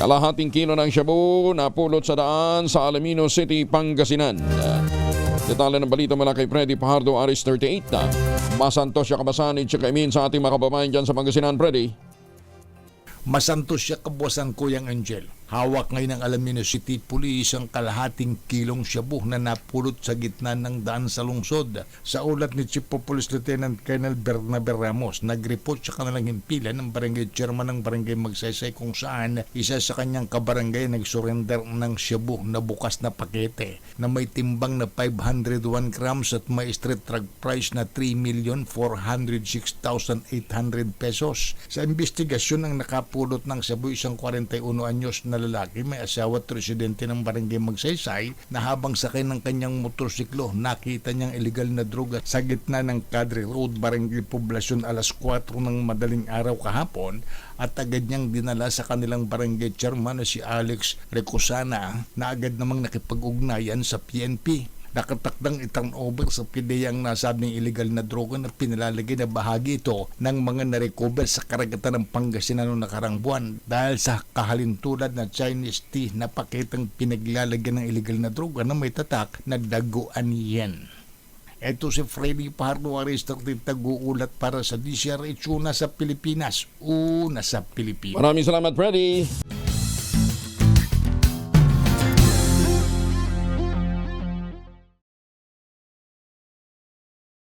Kalahating kilo ng shabu napulot sa daan sa Alamino City, Pangasinan. Detalye ng balita mula kay Freddy Pajardo, Aris 38 na. Masantos siya kabasan, at imin sa ating mga kababayan dyan sa Pangasinan, Freddy. Masantos siya kabuwasan Kuyang Angel. Hawak ngayon ng Alamino City Police ang kalahating kilong shabu na napulot sa gitna ng daan sa lungsod. Sa ulat ni Chief of Police Lieutenant Colonel Bernabe Ramos, nag-report sa kanilang himpilan ng barangay chairman ng barangay Magsaysay kung saan isa sa kanyang kabarangay nag-surrender ng shabu na bukas na pakete na may timbang na 501 grams at may street drug price na 3,406,800 pesos. Sa investigasyon ang nakapulot ng shabu isang 41 anyos na lalaki may asawa at residente ng barangay Magsaysay na habang sakay ng kanyang motorsiklo nakita niyang illegal na droga sa gitna ng Cadre Road, Barangay Poblasyon alas 4 ng madaling araw kahapon at agad niyang dinala sa kanilang barangay chairman na si Alex Recusana na agad namang nakipag-ugnayan sa PNP nakatakdang itang over sa PDEA ang nasabing illegal na droga na pinalalagay na bahagi ito ng mga narecover sa karagatan ng Pangasinan noong nakarang buwan dahil sa kahalintulad na Chinese tea na paketang pinaglalagyan ng illegal na droga na may tatak na daguan yen. Ito si Freddy Pardo Aristok taguulat para sa DCRH una sa Pilipinas. Una sa Pilipinas. Maraming salamat, Freddy.